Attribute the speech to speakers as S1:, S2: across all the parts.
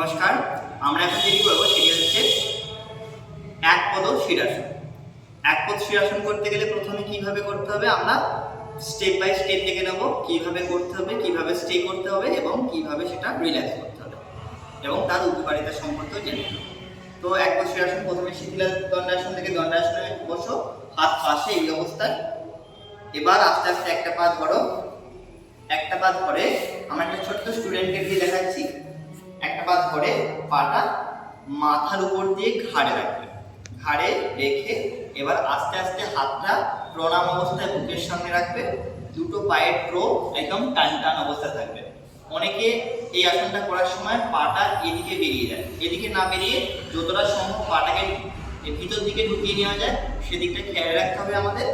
S1: নমস্কার, আমরা এখন যেটি করব সেটি হচ্ছে এক পদ শিরাসন। এক পদ শিরাসন করতে গেলে প্রথমে কীভাবে করতে হবে আমরা স্টেপ বাই স্টেপ দেখে নেব কীভাবে করতে হবে, কীভাবে স্টে করতে হবে এবং কীভাবে সেটা রিল্যাক্স করতে হবে এবং তার উপকারিতা সম্পর্কেও জেনে নেব। তো এক পদ শিরাসন, প্রথমে শিথিলা দণ্ডাসন থেকে দণ্ডাসনে বসো, হাত পাশে এই অবস্থায়। এবার আস্তে আস্তে একটা পা ধরো, একটা পা ধরে আমার একটা ধরে পাটা মাথার উপর দিয়ে ঘাড়ে রাখবে। ঘাড়ে রেখে এবার আস্তে আস্তে হাতটা প্রণাম অবস্থায় বুকের সামনে রাখবে। দুটো পায়ের প্রো একদম টান টান অবস্থায় থাকবে। অনেকে এই আসনটা করার সময় পাটা এদিকে বেরিয়ে যায়। এদিকে না বেরিয়ে যতটা সম্ভব পাটাকে ভিতর দিকে ঢুকিয়ে নেওয়া যায়। সেদিকটা খেয়াল রাখতে হবে আমাদের।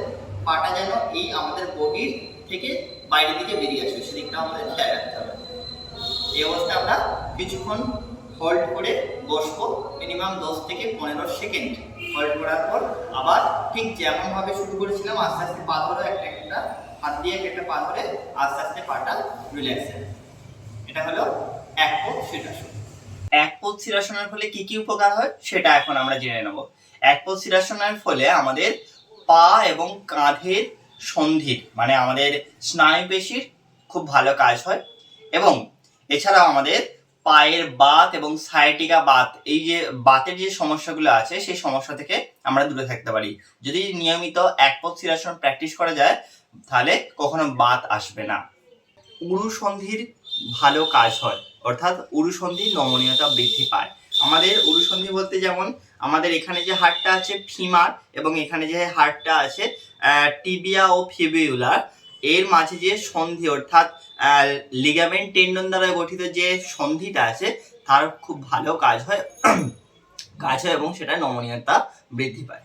S1: পাটা যেন এই আমাদের বডির থেকে বাইরের দিকে বেরিয়ে আসে সেদিকটা আমাদের খেয়াল রাখতে হবে। এই অবস্থায় আমরা কিছুক্ষণ হোল্ড করে বসবো মিনিমাম দশ থেকে পনেরো সেকেন্ড হোল্ড করার পর আবার ঠিক যেমনভাবে শুরু করেছিলাম, আস্তে আস্তে পা ধরে একটা একটা, হাত দিয়ে একটা পা ধরে আস্তে আস্তে পাটা রিল্যাক্স এটা হলো এক পথ শিরাসন এক পথ শিরাসনের ফলে কি কি উপকার হয় সেটা এখন আমরা জেনে নেব। এক পথ শিরাসনের ফলে আমাদের পা এবং কাঁধের সন্ধির মানে আমাদের স্নায়ুপেশির খুব ভালো কাজ হয় এবং এছাড়াও আমাদের পায়ের বাত এবং সাইটিকা বাত, এই যে বাতের যে সমস্যাগুলো আছে, সেই সমস্যা থেকে আমরা দূরে থাকতে পারি। যদি নিয়মিত একপথ শিরাসন প্র্যাকটিস করা যায়, তাহলে কখনো বাত আসবে না। উরু সন্ধির ভালো কাজ হয়, অর্থাৎ উরু সন্ধির নমনীয়তা বৃদ্ধি পায়। আমাদের উরু সন্ধি বলতে যেমন, আমাদের এখানে যে হাড়টা আছে ফিমার এবং এখানে যে হাড়টা আছে টিবিয়া ও ফিবিউলার এর মাঝে যে সন্ধি, অর্থাৎ লিগামেন্ট টেন্ডন দ্বারা গঠিত যে সন্ধিটা আছে, তার খুব ভালো কাজ হয় কাজ হয় এবং সেটা নমনীয়তা বৃদ্ধি পায়।